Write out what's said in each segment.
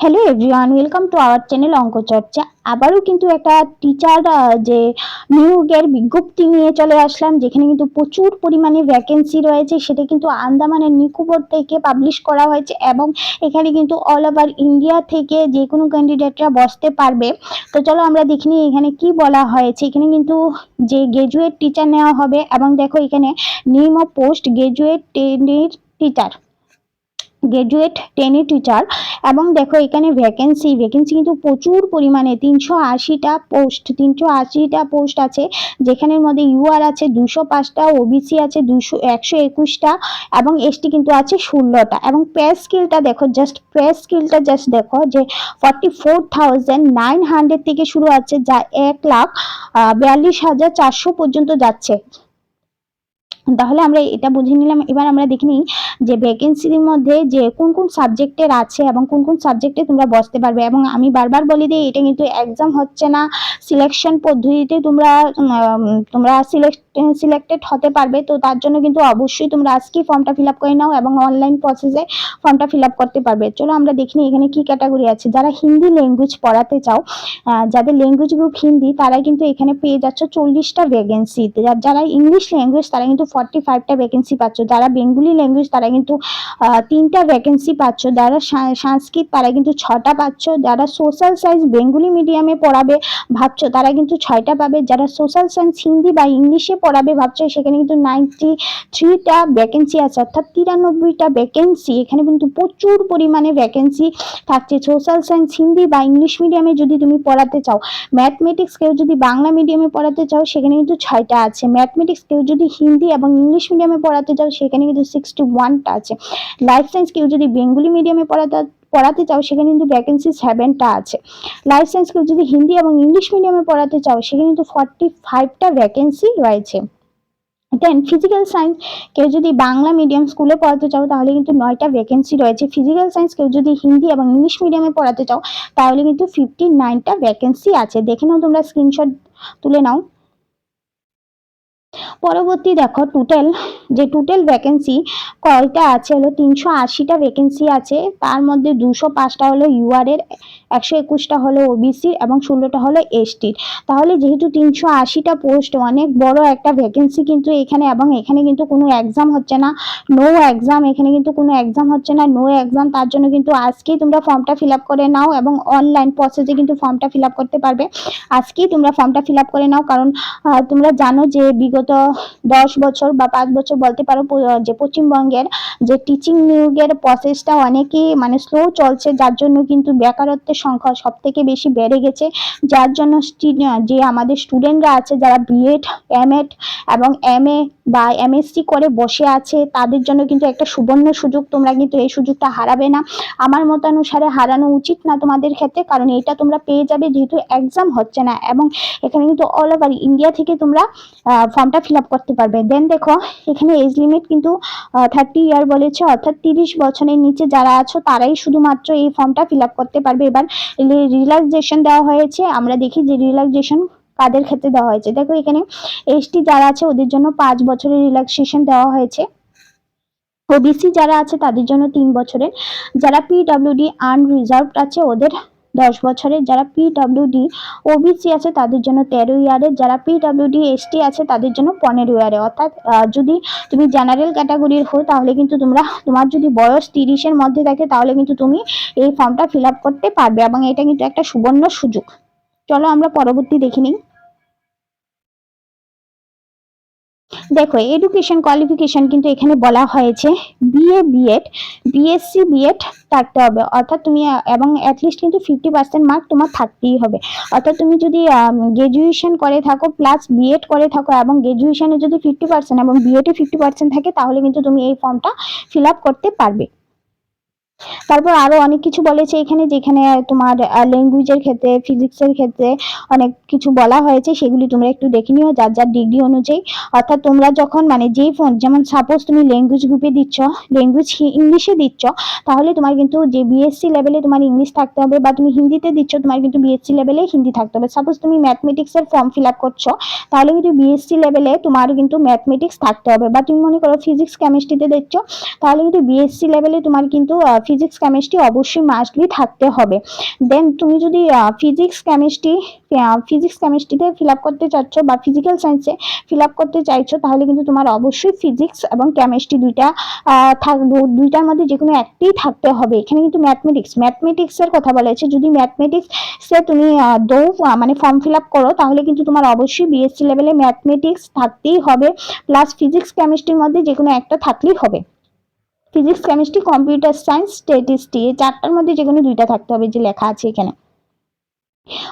Hello everyone welcome to our channel Anka Charcha আবারও কিন্তু একটা টিচার যে নিয়োগের বিজ্ঞপ্তি নিয়ে চলে আসলাম, যেখানে কিন্তু প্রচুর পরিমাণে ভ্যাকেন্সি রয়েছে। সেটা কিন্তু আন্দামানের নিকোবর থেকে পাবলিশ করা হয়েছে এবং এখানে কিন্তু অল ওভার ইন্ডিয়া থেকে যে কোনো ক্যান্ডিডেটরা বসতে পারবে। তো চলো আমরা দেখিনি এখানে কি বলা হয়েছে। এখানে কিন্তু যে গ্রাজুয়েট টিচার নেওয়া হবে এবং দেখো এখানে name of post graduate teacher graduate টেনে টিচার এবং দেখো এখানে ভ্যাকেন্সি ভ্যাকেন্সি কিন্তু প্রচুর পরিমাণে, তিনশো আশিটা পোস্ট তিনশো আশিটা পোস্ট আছে, যেখানের মধ্যে ইউআর আছে দুশো পাঁচটা ওবিসি আছে দুশো, একশো একুশটা এবং এসটি কিন্তু আছে ষোলোটা এবং পে স্কিলটা দেখো জাস্ট পে স্কিলটা জাস্ট দেখো যে forty four thousand nine hundred থেকে শুরু আছে, যা এক লাখ বিয়াল্লিশ হাজার চারশো পর্যন্ত যাচ্ছে। তাহলে আমরা এটা বুঝে নিলাম। এবার আমরা দেখে নিই যে ভ্যাকেন্সির মধ্যে যে কোন কোন সাবজেক্টের আছে এবং কোন কোন সাবজেক্টে তোমরা বসতে পারবে। এবং আমি বারবার বলি দিই এটা কিন্তু এক্সাম হচ্ছে না। সিলেকশন পদ্ধতিতে তোমরা তোমরা সিলেক্ট সিলেক্টেড হতে পারবে। তো তার জন্য কিন্তু অবশ্যই তোমরা আজকেই ফর্মটা ফিল আপ করে নাও এবং অনলাইন প্রসেসে ফর্মটা ফিল আপ করতে পারবে। চলো আমরা দেখিনি এখানে কি ক্যাটাগরি আছে। যারা হিন্দি ল্যাঙ্গুয়েজ পড়াতে চাও যাদের ল্যাঙ্গুয়েজ গ্রুপ হিন্দি তারা কিন্তু এখানে পেয়ে যাচ্ছ চল্লিশটা ভ্যাকেন্সি যারা ইংলিশ ল্যাঙ্গুয়েজ তারা কিন্তু ফর্টি ফাইভটা ভ্যাকেন্সি পাচ্ছ। যারা বেঙ্গলি ল্যাঙ্গুয়েজ তারা কিন্তু তিনটা ভ্যাকেন্সি পাচ্ছ। যারা সংস্কৃত তারা কিন্তু ছটা পাচ্ছ। যারা সোশ্যাল সায়েন্স বেঙ্গলি মিডিয়ামে পড়াবে ভাবছ, তারা কিন্তু ছয়টা পাবে। যারা সোশ্যাল সায়েন্স হিন্দি বা ইংলিশে পড়াবে ভাবছ, সেখানে কিন্তু নাইনটি থ্রিটা ভ্যাকেন্সি আছে। অর্থাৎ তিরানব্বইটা ভ্যাকেন্সি এখানে কিন্তু প্রচুর পরিমাণে ভ্যাকেন্সি থাকছে। সোশ্যাল সায়েন্স হিন্দি বা ইংলিশ মিডিয়ামে যদি তুমি পড়াতে চাও ম্যাথমেটিক্স কেউ যদি বাংলা মিডিয়ামে পড়াতে চাও, সেখানে কিন্তু ছয়টা আছে। ম্যাথমেটিক্স কেউ যদি হিন্দি এবং ইংলিশ মিডিয়ামে পড়াতে চাও, সেখানে কিন্তু সিক্সটি ওয়ানটা আছে। লাইফ সায়েন্স কেউ যদি বেঙ্গলি মিডিয়ামে পড়াতে পড়াতে চাও, সেখানে কিন্তু ভ্যাকেন্সি সেভেনটা আছে। লাইফ সায়েন্স কেউ যদি হিন্দি এবং ইংলিশ মিডিয়ামে পড়াতে চাও, সেখানে কিন্তু ফর্টি ফাইভটা ভ্যাকেন্সি রয়েছে। দেন ফিজিক্যাল সায়েন্স কেউ যদি বাংলা মিডিয়াম স্কুলে পড়াতে চাও, তাহলে কিন্তু নয়টা ভ্যাকেন্সি রয়েছে। ফিজিক্যাল সায়েন্স কেউ যদি হিন্দি এবং ইংলিশ মিডিয়ামে পড়াতে চাও, তাহলে কিন্তু ফিফটি নাইনটা ভ্যাকেন্সি আছে। দেখে নাও তোমরা স্ক্রিনশট তুলে নাও। পরবর্তী দেখো টোটাল যে টোটাল ভ্যাকেন্সি কয়টা আছে? হলো তিনশো আশিটা ভ্যাকেন্সি আছে। তার মধ্যে দুশো পাঁচটা হলো ইউআর এর, একশো একুশটা হলো ওবিসি এবং ষোলোটা হলো এসটির তাহলে যেহেতু তিনশো আশিটা পোস্ট অনেক বড় একটা ভ্যাকেন্সি কিন্তু এখানে এবং এখানে কিন্তু কোনো এক্সাম হচ্ছে না। নো এক্সাম এখানে কিন্তু কোনো এক্সাম হচ্ছে না। নো এক্সাম তার জন্য কিন্তু আজকেই তোমরা ফর্মটা ফিল করে নাও এবং অনলাইন প্রসেসে কিন্তু ফর্মটা ফিল করতে পারবে। আজকেই তোমরা ফর্মটা ফিল করে নাও, কারণ তোমরা জানো যে বিগত দশ বছর বা পাঁচ বছর বলতে পারো যে পশ্চিমবঙ্গের যে টিচিং নিয়োগের প্রসেসটা অনেকই মানে স্লো চলছে, যার জন্য কিন্তু বেকারত্বের সংখ্যা সব থেকে বেশি বেড়ে গেছে। যার জন্য যে আমাদের স্টুডেন্টরা আছে, যারা বিএড এমএড এবং এমএ বা এমএসসি করে বসে আছে, তাদের জন্য কিন্তু একটা সুবর্ণ সুযোগ, তোমরা কিন্তু এই সুযোগটা হারাবে না। আমার মতানুসারে হারানো উচিত না তোমাদের ক্ষেত্রে, কারণ এটা তোমরা পেয়ে যাবে, যেহেতু এক্সাম হচ্ছে না এবং এখানে কিন্তু অল ওভার ইন্ডিয়া থেকে তোমরা ফর্মটা ফিল আপ করতে পারবে। দেন দেখো, এখানে এজ লিমিট কিন্তু থার্টি ইয়ার বলেছে, অর্থাৎ তিরিশ বছরের নিচে যারা আছো তারাই শুধুমাত্র এই ফর্মটা ফিল করতে পারবে। এবার রিল্যাক্সেশন দেওয়া হয়েছে, আমরা দেখি যে রিল্যাক্সেশন কাদের ক্ষেত্রে দেওয়া হয়েছে। দেখো এখানে এসটি যারা আছে ওদের জন্য পাঁচ বছরের রিল্যাক্সেশন দেওয়া হয়েছে। ওবিসি যারা আছে তাদের জন্য তিন বছরের। যারা পিডাব্লিউডি আনরিজার্ভড আছে ওদের দশ বছরের যারা পিডাব্লিউডি ওবিসি আছে তাদের জন্য তেরো ইয়ারের যারা পিডাব্লিউডি এসটি আছে তাদের জন্য পনেরো ইয়ারে অর্থাৎ যদি তুমি জেনারেল ক্যাটাগরির হো তাহলে কিন্তু তোমরা, তোমার যদি বয়স তিরিশের মধ্যে থাকে তাহলে কিন্তু তুমি এই ফর্মটা ফিল আপ করতে পারবে এবং এটা কিন্তু একটা সুবর্ণ সুযোগ। চলো আমরা পরবর্তী দেখে নিই। দেখো এডুকেশন কোয়ালিফিকেশন কিন্তু এখানে বলা হয়েছে বিএ বিএড বিএসসি বিএড থাকতে হবে। অর্থাৎ তুমি, এবং অ্যাটলিস্ট কিন্তু ফিফটি পার্সেন্ট মার্ক তোমার থাকতেই হবে। অর্থাৎ তুমি যদি গ্রাজুয়েশন করে থাকো প্লাস বিএড করে থাকো এবং গ্রাজুয়েশনে যদি ফিফটি পার্সেন্ট এবং বিএডে ফিফটি পার্সেন্ট থাকে, তাহলে কিন্তু তুমি এই ফর্মটা ফিল আপ করতে পারবে। তারপর আরও অনেক কিছু বলেছে এখানে, যেখানে তোমার ল্যাঙ্গুয়েজের ক্ষেত্রে ফিজিক্সের ক্ষেত্রে অনেক কিছু বলা হয়েছে। সেগুলি তোমরা একটু দেখে নিও, যার যার ডিগ্রি অনুযায়ী। অর্থাৎ তোমরা যখন মানে যেই ফোন যেমন সাপোজ তুমি ল্যাঙ্গুয়েজ গ্রুপে দিচ্ছ ল্যাঙ্গুয়েজ ইংলিশে দিচ্ছ, তাহলে তোমার কিন্তু যে বিএসসি লেভেলে তোমার ইংলিশ থাকতে হবে বা তুমি হিন্দিতে দিচ্ছ, তোমার কিন্তু বিএসসি লেভেলে হিন্দি থাকতে হবে। সাপোজ তুমি ম্যাথমেটিক্সের ফর্ম ফিল আপ করছ, তাহলে কিন্তু বিএসসি লেভেলে তোমার কিন্তু ম্যাথমেটিক্স থাকতে হবে। বা তুমি মনে করো ফিজিক্স কেমিস্ট্রিতে দিচ্ছ, তাহলে কিন্তু বিএসসি লেভেলে তোমার কিন্তু ফিজিক্স কেমিস্ট্রি অবশ্যই মাস্টলি থাকতে হবে। দেন তুমি যদি ফিজিক্স কেমিস্ট্রি ফিজিক্স কেমিস্ট্রিতে ফিল আপ করতে চাচ্ছ বা ফিজিক্যাল সায়েন্সে ফিল আপ করতে চাইছো, তাহলে কিন্তু তোমার অবশ্যই ফিজিক্স এবং কেমিস্ট্রি দুইটা থাক দুইটার মধ্যে যে কোনো একটিই থাকতে হবে। এখানে কিন্তু ম্যাথমেটিক্স ম্যাথমেটিক্সের কথা বলা হয়েছে। যদি ম্যাথমেটিক্সে তুমি দৌ মানে ফর্ম ফিল আপ করো, তাহলে কিন্তু তোমার অবশ্যই বিএসসি লেভেলে ম্যাথমেটিক্স থাকতেই হবে। প্লাস ফিজিক্স কেমিস্ট্রির মধ্যে যে কোনো একটা থাকলেই হবে। Physics chemistry computer science statistics এই চারটার মধ্যে যে কোনো দুইটা থাকতে হবে যে লেখা আছে এখানে।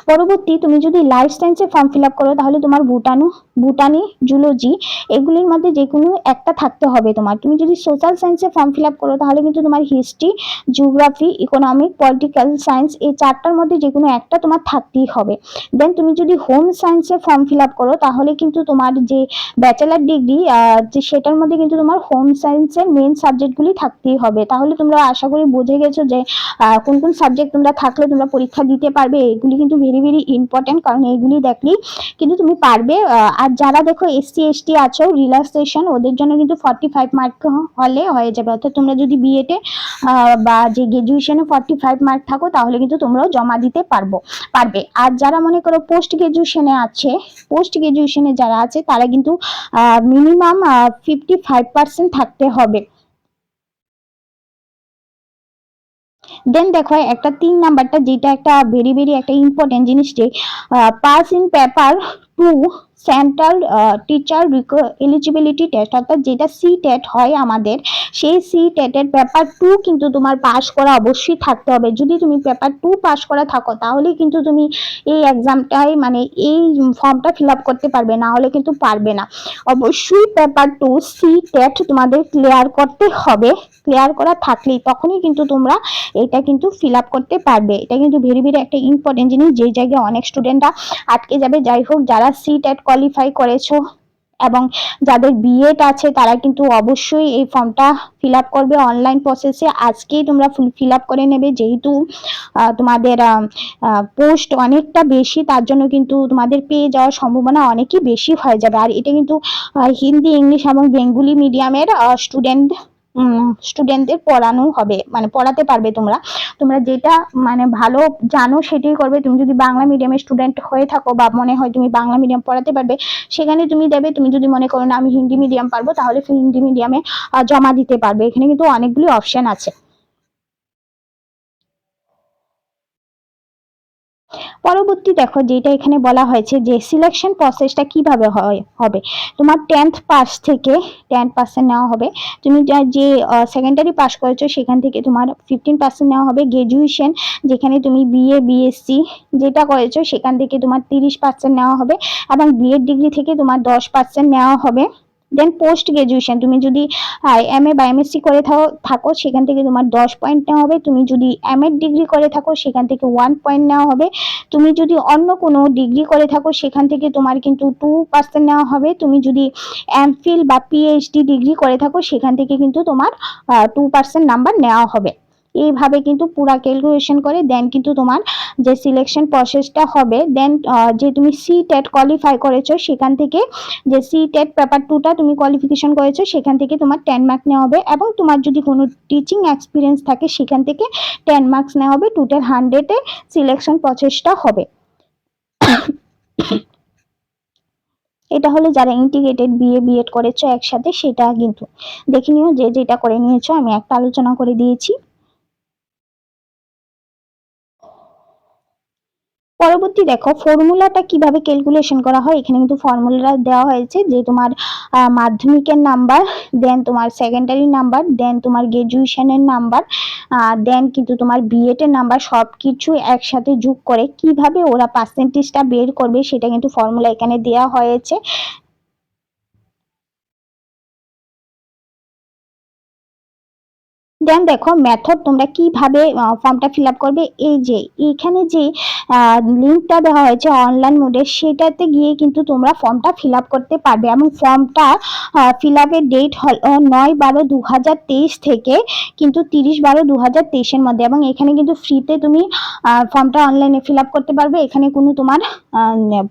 পরবর্তী তুমি যদি লাইফ সায়েন্সে ফর্ম ফিল আপ করো, তাহলে তোমার ভুটানু, ভুটানি জুলজি এগুলির মধ্যে যে কোনো একটা থাকতে হবে তোমার। তুমি যদি সোশ্যাল সায়েন্সে ফর্ম ফিল আপ করো, তাহলে কিন্তু তোমার history geography economic political science এই চারটার মধ্যে যে কোনো একটা তোমার থাকতেই হবে। দেন তুমি যদি হোম সায়েন্সে ফর্ম ফিল আপ করো, তাহলে কিন্তু তোমার যে ব্যাচেলার ডিগ্রি যে সেটার মধ্যে কিন্তু তোমার হোম সায়েন্সের মেন সাবজেক্টগুলি থাকতেই হবে। তাহলে তোমরা আশা করি বুঝে গেছো যে কোন কোন সাবজেক্ট তোমরা থাকলে তোমরা পরীক্ষা দিতে পারবে, এগুলি কিন্তু ভেরি ভেরি ইম্পর্টেন্ট কারণ এইগুলি দেখলেই কিন্তু তুমি পারবে। আর যারা দেখো এসসি, এসটি আছো রিল্যাক্সেশন ওদের জন্য কিন্তু ফর্টি ফাইভ মার্ক হলে হয়ে যাবে। অর্থাৎ তোমরা যদি বিএতে বা যে গ্রাজুয়েশনে ফর্টি ফাইভ মার্ক থাকো, তাহলে কিন্তু তোমরাও জমা দিতে পারব, পারবে। আর যারা মনে করো পোস্ট গ্রাজুয়েশনে আছে পোস্ট গ্রাজুয়েশনে যারা আছে, তারা কিন্তু মিনিমাম ফিফটি ফাইভ পার্সেন্ট থাকতে হবে। দেন দেখো, একটা তিন নাম্বারটা যেটা একটা ভেরি ভেরি একটা ইম্পর্টেন্ট জিনিস যে pass in paper two central teacher eligibility test অর্থাৎ যেটা সি টেট হয় আমাদের, সেই সি টেটের পেপার টু কিন্তু তোমার পাস করা অবশ্যই থাকতে হবে। যদি তুমি পেপার টু পাস করা থাকো, তাহলে কিন্তু তুমি এই এক্সামটায় মানে এই ফর্মটা ফিল আপ করতে পারবে, না হলে কিন্তু পারবে না। অবশ্যই পেপার টু সি টেট তোমাদের ক্লিয়ার করতে হবে। ক্লিয়ার করা থাকলেই তখনই কিন্তু তোমরা এটা কিন্তু ফিল আপ করতে পারবে। এটা কিন্তু ভেরি ভেরি একটা ইম্পর্টেন্ট জিনিস যেই জায়গায় অনেক স্টুডেন্টরা আটকে যাবে। যাই হোক যারা সি টেট কোয়ালিফাই করেছ এবং যাদের বিএড আছে, তারা কিন্তু অবশ্যই এই ফর্মটা ফিল আপ করবে অনলাইন প্রসেসে আজকেই তোমরা ফুল ফিল আপ করে নেবে, যেহেতু তোমাদের পোস্ট অনেকটা বেশি, তার জন্য কিন্তু তোমাদের পেয়ে যাওয়ার সম্ভাবনা অনেকই বেশি হয়ে যাবে। আর এটা কিন্তু হিন্দি, ইংলিশ এবং বেঙ্গলি মিডিয়ামের স্টুডেন্ট স্টুডেন্টদের পড়ানো হবে মানে পড়াতে পারবে তোমরা। তোমরা যেটা মানে ভালো জানো সেটাই করবে। তুমি যদি বাংলা মিডিয়ামের স্টুডেন্ট হয়ে থাকো বা মনে হয় তুমি বাংলা মিডিয়াম পড়াতে পারবে, সেখানে তুমি দেবে, তুমি যদি মনে করো না আমি হিন্দি মিডিয়াম পারব, তাহলে হিন্দি মিডিয়ামে জমা দিতে পারবে। এখানে কিন্তু অনেকগুলি অপশান আছে। পরবর্তী দেখো, যেটা এখানে বলা হয়েছে যে সিলেকশন প্রসেসটা কীভাবে হয়, হবে। তোমার টেন্থ পাস থেকে টেন পার্সেন্ট নেওয়া হবে। তুমি যা- যে সেকেন্ডারি পাস করেছ, সেখান থেকে তোমার ফিফটিন পার্সেন্ট নেওয়া হবে। গ্রাজুয়েশন যেখানে তুমি বিএ বিএসসি যেটা করেছ, সেখান থেকে তোমার তিরিশ পার্সেন্ট নেওয়া হবে এবং বিএড ডিগ্রি থেকে তোমার দশ পার্সেন্ট নেওয়া হবে। দেন পোস্ট গ্রাজুয়েশন তুমি যদি এম এ বা এমএসসি করে থাকো থাকো, সেখান থেকে তোমার দশ পয়েন্ট নেওয়া হবে। তুমি যদি এম এড ডিগ্রি করে থাকো, সেখান থেকে ওয়ান পয়েন্ট নেওয়া হবে। তুমি যদি অন্য কোনো ডিগ্রি করে থাকো, সেখান থেকে তোমার কিন্তু টু পার্সেন্ট নেওয়া হবে। তুমি যদি এমফিল বা পিএইচডি ডিগ্রি করে থাকো, সেখান থেকে কিন্তু তোমার টু পার্সেন্ট নাম্বার নেওয়া হবে। এইভাবে কিন্তু পুরা ক্যালকুলেশন করে দেন কিন্তু তোমার যে সিলেকশন প্রসেসটা হবে দেন যে তুমি সি টেট কোয়ালিফাই করেছ, সেখান থেকে যে সি টেট পেপার টুটা তুমি কোয়ালিফিকেশন করেছ, সেখান থেকে তোমার টেন মার্ক নেওয়া হবে এবং তোমার যদি কোনো টিচিং এক্সপিরিয়েন্স থাকে, সেখান থেকে টেন মার্কস নেওয়া হবে টোটাল হান্ড্রেডে সিলেকশন প্রসেসটা হবে। এটা হলো যারা ইন্টিগ্রেটেড বিএ বিএড করেছ একসাথে, সেটা কিন্তু দেখে নিও, যে যেটা করে নিয়েছো, আমি একটা আলোচনা করে দিয়েছি। পরবর্তী দেখো ফর্মুলাটা কীভাবে ক্যালকুলেশন করা হয়? এখানে কিন্তু ফর্মুলাটা দেওয়া হয়েছে যে তোমার মাধ্যমিকের নাম্বার দেন তোমার সেকেন্ডারি নাম্বার দেন তোমার গ্রাজুয়েশনের নাম্বার দেন কিন্তু তোমার বিএড এর নাম্বার সব কিছু একসাথে যোগ করে কীভাবে ওরা পার্সেন্টেজটা বের করবে সেটা কিন্তু ফর্মুলা এখানে দেওয়া হয়েছে। দেন দেখো মেথড তোমরা কীভাবে ফর্মটা ফিল আপ করবে? এই যে, এখানে যে লিঙ্কটা দেওয়া হয়েছে অনলাইন মোডে সেটাতে গিয়ে কিন্তু তোমরা ফর্মটা ফিল আপ করতে পারবে। এবং ফর্মটা ফিল আপের ডেট হল নয় বারো দু থেকে কিন্তু তিরিশ বারো দু হাজার তেইশের মধ্যে। এবং এখানে কিন্তু ফ্রিতে তুমি ফর্মটা অনলাইনে ফিল আপ করতে পারবে। এখানে কোনো তোমার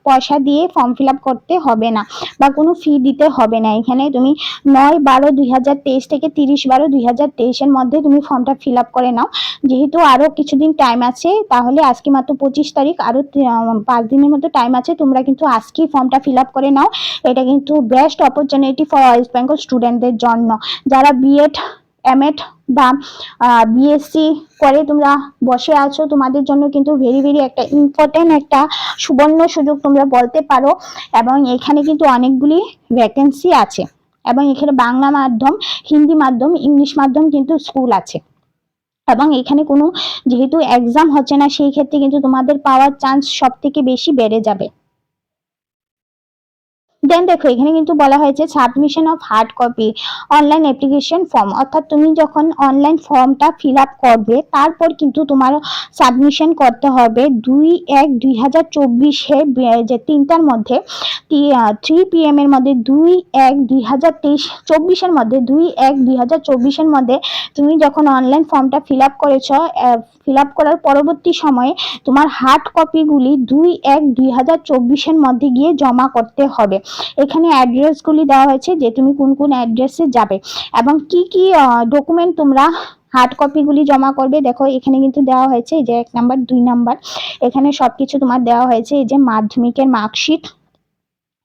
পয়সা দিয়ে ফর্ম ফিল আপ করতে হবে না বা কোনো ফি দিতে হবে না। এখানে তুমি নয় বারো দুই থেকে তিরিশ বারো দুই হাজার তেইশের মধ্যে মধ্যে তুমি ফর্মটা ফিল আপ করে নাও। যেহেতু আরও কিছুদিন টাইম আছে, তাহলে আজকে মাত্র পঁচিশ তারিখ আরও পাঁচ দিনের মতো টাইম আছে, তোমরা কিন্তু আজকেই ফর্মটা ফিল আপ করে নাও। এটা কিন্তু best opportunity for West Bengal স্টুডেন্টদের জন্য। যারা বিএড এমএড বা বিএসসি করে তোমরা বসে আছো, তোমাদের জন্য কিন্তু ভেরি ভেরি একটা ইম্পর্টেন্ট একটা সুবর্ণ সুযোগ তোমরা বলতে পারো। এবং এখানে কিন্তু অনেকগুলি ভ্যাকেন্সি আছে। এবং এখানে বাংলা মাধ্যম, হিন্দি মাধ্যম, ইংলিশ মাধ্যম কিন্তু স্কুল আছে। এবং এখানে কোনো যেহেতু এক্সাম হচ্ছে না, সেই ক্ষেত্রে কিন্তু তোমাদের পাওয়ার চান্স সব থেকে বেশি বেড়ে যাবে। দেন দেখো, এখানে কিন্তু বলা হয়েছে submission of hard copy online application form অর্থাৎ তুমি যখন অনলাইন ফর্মটা ফিল আপ করবে, তারপর কিন্তু তোমার সাবমিশন করতে হবে দুই এক দুই হাজার চব্বিশে যে তিনটার মধ্যে থ্রি পি এম এর মধ্যে দুই এক দুই হাজার তেইশ, চব্বিশের মধ্যে দুই এক দুই হাজার চব্বিশের মধ্যে তুমি যখন অনলাইন ফর্মটা ফিল আপ করেছ ফিল আপ করার পরবর্তী সময়ে তোমার হার্ড কপিগুলি দুই এক দুই হাজার চব্বিশের মধ্যে গিয়ে জমা করতে হবে। এখানে অ্যাড্রেসগুলি দেওয়া হয়েছে যে তুমি কোন কোন অ্যাড্রেসে যাবে এবং কি কি ডকুমেন্ট তোমরা হার্ড কপিগুলি জমা করবে, দেখো এখানে কিন্তু দেওয়া হয়েছে এই যে এক নাম্বার দুই নাম্বার এখানে সব কিছু তোমার দেওয়া হয়েছে এই যে মাধ্যমিকের মার্কশিট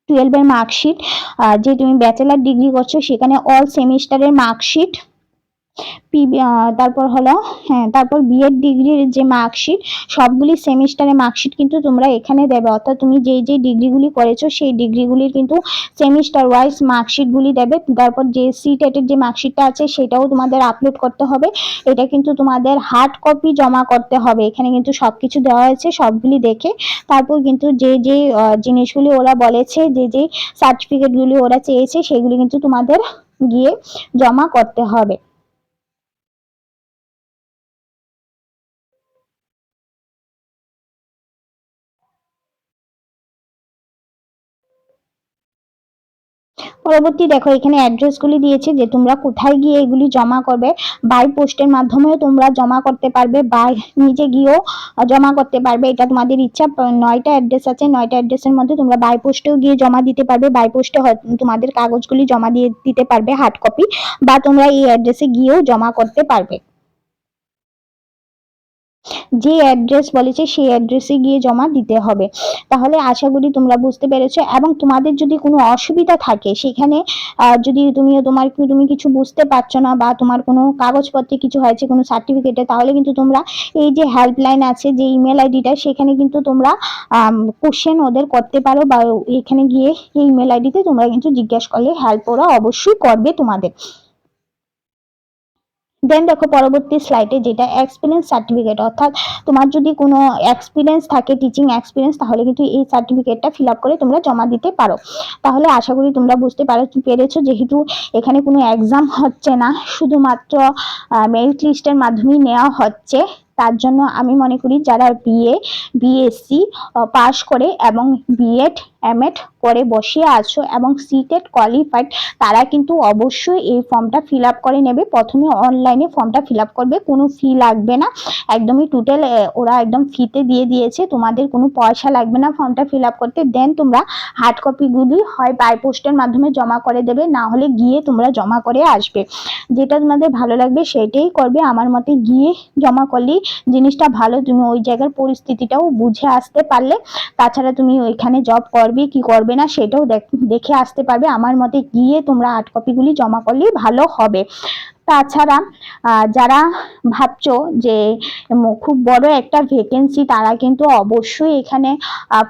টুয়েলভের মার্কশিট যে তুমি ব্যাচেলার ডিগ্রি করছ সেখানে অল সেমিস্টারের মার্কশিট তারপর হলো হ্যাঁ তারপর বিএড ডিগ্রির যে মার্কশিট সবগুলি সেমিস্টারের মার্কশিট কিন্তু তোমরা এখানে দেবে। অর্থাৎ তুমি যেই যে ডিগ্রিগুলি করেছ, সেই ডিগ্রিগুলির কিন্তু সেমিস্টার ওয়াইজ মার্কশিটগুলি দেবে। তারপর যে সি টেটের যে মার্কশিটটা আছে, সেটাও তোমাদের আপলোড করতে হবে। এটা কিন্তু তোমাদের হার্ড কপি জমা করতে হবে। এখানে কিন্তু সব কিছু দেওয়া হয়েছে, সবগুলি দেখে। তারপর কিন্তু যে যে জিনিসগুলি ওরা বলেছে, যে যে সার্টিফিকেটগুলি ওরা চেয়েছে, সেগুলি কিন্তু তোমাদের গিয়ে জমা করতে হবে। পরবর্তী দেখো, এখানে অ্যাড্রেসগুলি দিয়েছে যে তোমরা কোথায় গিয়ে এগুলি জমা করবে। বাই পোস্টের মাধ্যমেও তোমরা জমা করতে পারবে, বা নিজে গিয়েও জমা করতে পারবে। এটা তোমাদের ইচ্ছা নয়টা অ্যাড্রেস আছে, নয়টা অ্যাড্রেসের মধ্যে তোমরা বাই পোস্টেও গিয়ে জমা দিতে পারবে। বাই পোস্টে তোমাদের কাগজগুলি জমা দিয়ে দিতে পারবে হার্ড কপি বা তোমরা এই অ্যাড্রেসে গিয়েও জমা করতে পারবে। যে অ্যাড্রেস বলেছে সেই অ্যাড্রেসে গিয়ে জমা দিতে হবে। তাহলে আশা করি তোমরা বুঝতে পেরেছ এবং তোমাদের যদি কোনো অসুবিধা থাকে সেখানে যদি তুমি তোমার তুমি কিছু বুঝতে পারছ না বা তোমার কোনো কাগজপত্রে কিছু হয়েছে, কোনো সার্টিফিকেটে তাহলে কিন্তু তোমরা এই যে হেল্পলাইন আছে, যে ইমেল আইডিটা, সেখানে কিন্তু তোমরা কোশ্চেন ওদের করতে পারো বা এখানে গিয়ে এই ইমেল আইডিতে তোমরা কিন্তু জিজ্ঞাসা করলে হেল্প ওরা অবশ্যই করবে তোমাদের। দেন দেখো পরবর্তী স্লাইডে যেটা এক্সপিরিয়েন্স সার্টিফিকেট অর্থাৎ তোমার যদি কোনো এক্সপিরিয়েন্স থাকে টিচিং এক্সপিরিয়েন্স তাহলে কিন্তু এই সার্টিফিকেটটা ফিল আপ করে তোমরা জমা দিতে পারো। তাহলে আশা করি তোমরা বুঝতে পারো পেরেছ? যেহেতু এখানে কোনো এক্সাম হচ্ছে না, শুধুমাত্র মেরিট লিস্টের মাধ্যমেই নেওয়া হচ্ছে। তার জন্য আমি মনে করি যারা বিএ বিএসসি পাশ করে এবং বিএড এমএড করে বসে আছো এবং সিটেড কোয়ালিফাইড তারা কিন্তু অবশ্যই এই ফর্মটা ফিল আপ করে নেবে। প্রথমে অনলাইনে ফর্মটা ফিল আপ করবে, কোনো ফি লাগবে না। একদমই টোটাল ওরা একদম ফিতে দিয়ে দিয়েছে, তোমাদের কোনো পয়সা লাগবে না ফর্মটা ফিল আপ করতে। দেন তোমরা হার্ড কপিগুলি হয় বাই পোস্টের মাধ্যমে জমা করে দেবে, না হলে গিয়ে তোমরা জমা করে আসবে। যেটা তোমাদের ভালো লাগবে সেটাই করবে, আমার মতে গিয়ে জমা করলেই জিনিসটা ভালো। তুমি ওই জায়গার পরিস্থিতিটাও বুঝে আসতে পারলে। তাছাড়া তুমি ওইখানে জব করবে কি করবে না সেটাও দেখে আসতে পারবে। আমার মতে গিয়ে তোমরা আর্ট কপিগুলি জমা করলেই ভালো হবে। তাছাড়া যারা ভাবছ যে খুব বড় একটা ভ্যাকেন্সি তারা কিন্তু অবশ্যই এখানে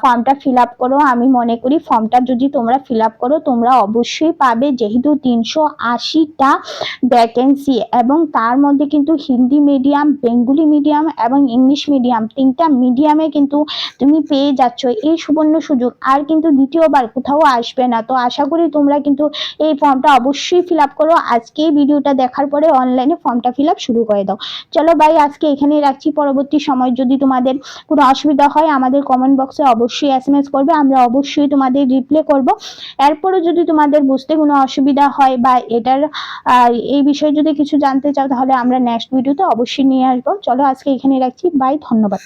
ফর্মটা ফিল আপ করো। আমি মনে করি ফর্মটা যদি তোমরা ফিল আপ করো, তোমরা অবশ্যই পাবে যেহেতু তিনশো আশিটা ভ্যাকেন্সি এবং তার মধ্যে কিন্তু হিন্দি মিডিয়াম বেঙ্গলি মিডিয়াম এবং ইংলিশ মিডিয়াম তিনটা মিডিয়ামে কিন্তু তুমি পেয়ে যাচ্ছ। এই সুবর্ণ সুযোগ আর কিন্তু দ্বিতীয়বার কোথাও আসবে না। তো আশা করি তোমরা কিন্তু এই ফর্মটা অবশ্যই ফিল আপ করো। আজকে ভিডিওটা দেখার পরে অনলাইনে ফর্মটা ফিল শুরু করে দাও। চলো ভাই, আজকে এখানেই রাখছি। পরবর্তী সময় যদি তোমাদের কোনো অসুবিধা হয়, আমাদের কমেন্ট বক্সে অবশ্যই এস এম এস করবে। আমরা অবশ্যই তোমাদের রিপ্লে করব। এরপরে যদি তোমাদের বুঝতে কোনো অসুবিধা হয় বা এটার এই বিষয়ে যদি কিছু জানতে চাও, তাহলে আমরা নেক্সট ভিডিওতে অবশ্যই নিয়ে আসব। চলো আজকে এখানে রাখছি। বাই ধন্যবাদ।